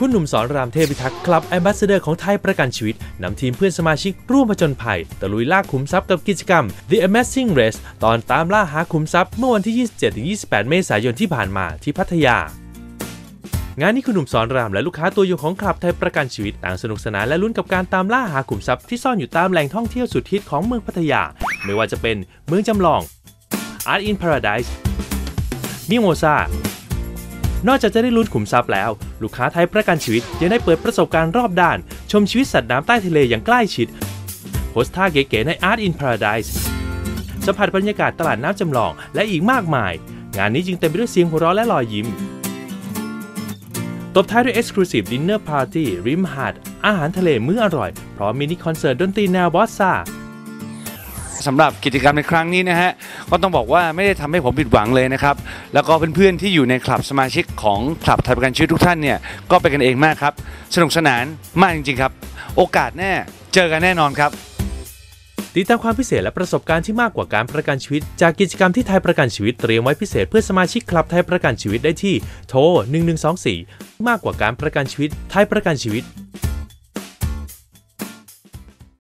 คุณหนุ่มสอนรามเทพิทักษ์คลับแอมบาสเดอร์ของไทยประกันชีวิตนำทีมเพื่อนสมาชิกร่วมผจญภัยตะลุยล่าขุมทรัพย์กับกิจกรรม The Amazing Race ตอนตามล่าหาขุมทรัพย์เมื่อวันที่ 27-28 เมษายนที่ผ่านมาที่พัทยางานนี้คุณหนุ่มสอนรามและลูกค้าตัวยงของคลับไทยประกันชีวิตต่างสนุกสนานและลุ้นกับการตามล่าหาขุมทรัพย์ที่ซ่อนอยู่ตามแหล่งท่องเที่ยวสุดฮิตของเมืองพัทยา ไม่ว่าจะเป็นเมืองจำลอง Art in Paradise มิโมซา นอกจากจะได้ลุ้นขุมทรัพย์แล้ว ลูกค้าไทยประกันชีวิตยังได้เปิดประสบการณ์รอบด้าน ชมชีวิตสัตว์น้ำใต้ทะเลอย่างใกล้ชิดโพสท่าเก๋ๆใน Art in Paradise สัมผัสบรรยากาศตลาดน้ำจำลองและอีกมากมาย งานนี้จึงเต็มไปด้วยเสียงหัวเราะและรอยยิ้ม ตบท้ายด้วย Exclusive Dinner Party ริมหาด อาหารทะเลมื้ออร่อย พร้อมมินิคอนเสิร์ตดนตรีแนวบอสซา สำหรับกิจกรรมในครั้งนี้นะฮะก็ต้องบอกว่าไม่ได้ทำให้ผมผิดหวังเลยนะครับแล้วก็เพื่อนๆที่อยู่ในคลับสมาชิกของคลับไทยประกันชีวิตทุกท่านเนี่ยก็เป็นกันเองมากครับสนุกสนานมากจริงๆครับ โอกาสแน่เจอกันแน่นอนครับติดตามความพิเศษและประสบการณ์ที่มากกว่าการประกันชีวิต จากกิจกรรมที่ไทยประกันชีวิตเตรียมไว้พิเศษเพื่อสมาชิกคลับไทยประกันชีวิตได้ที่โทร1124 มากกว่าการประกันชีวิตไทยประกันชีวิต